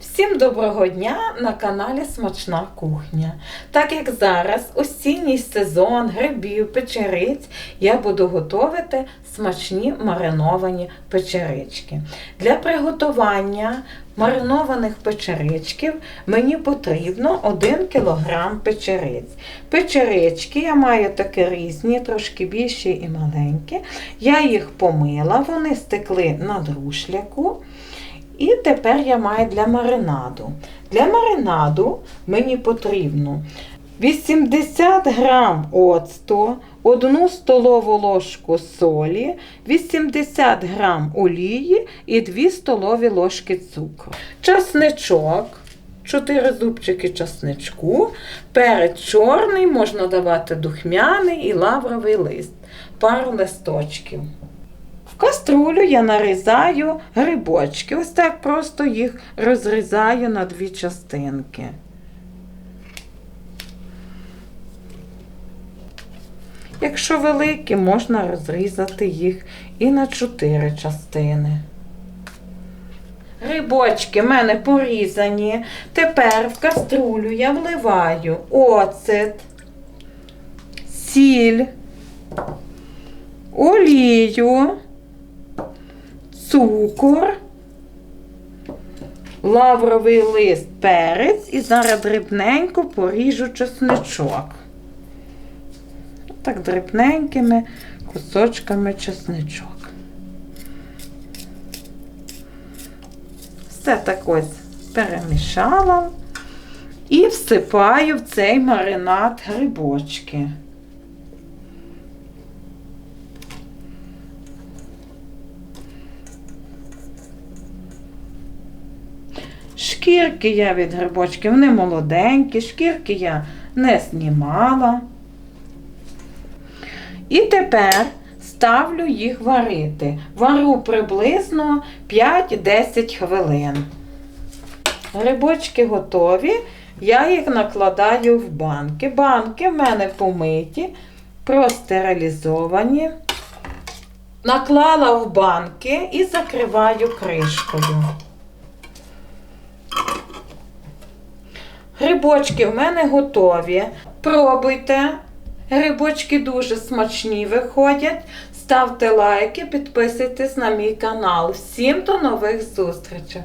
Всім доброго дня на каналі Смачна кухня. Так як зараз осінній сезон грибів, печериць, я буду готувати смачні мариновані печерички. Для приготування маринованих печеричків мені потрібно 1 кг печериць. Печерички я маю такі різні, трошки більші і маленькі. Я їх помила, вони стекли на друшляку. І тепер я маю для маринаду. Для маринаду мені потрібно 80 грам оцту, 1 столову ложку солі, 80 грам олії і 2 столові ложки цукру. Часничок, 4 зубчики часничку, перець чорний, можна давати духмяний і лавровий лист, пару листочків. В каструлю я нарізаю грибочки. Ось так просто їх розрізаю на дві частинки. Якщо великі, можна розрізати їх і на чотири частини. Грибочки в мене порізані. Тепер в каструлю я вливаю оцет, сіль, олію цукор, лавровий лист, перець і зараз дрібненько поріжу чесничок. Так дрібненькими кусочками чесничок. Все так ось перемішала і всипаю в цей маринад грибочки. Шкірки я від грибочків, вони молоденькі, шкірки я не знімала. І тепер ставлю їх варити. Вару приблизно 5-10 хвилин. Грибочки готові, я їх накладаю в банки. Банки в мене помиті, простерилізовані. Наклала в банки і закриваю кришкою. Грибочки в мене готові. Пробуйте. Грибочки дуже смачні виходять. Ставте лайки, підписуйтесь на мій канал. Всім до нових зустрічей!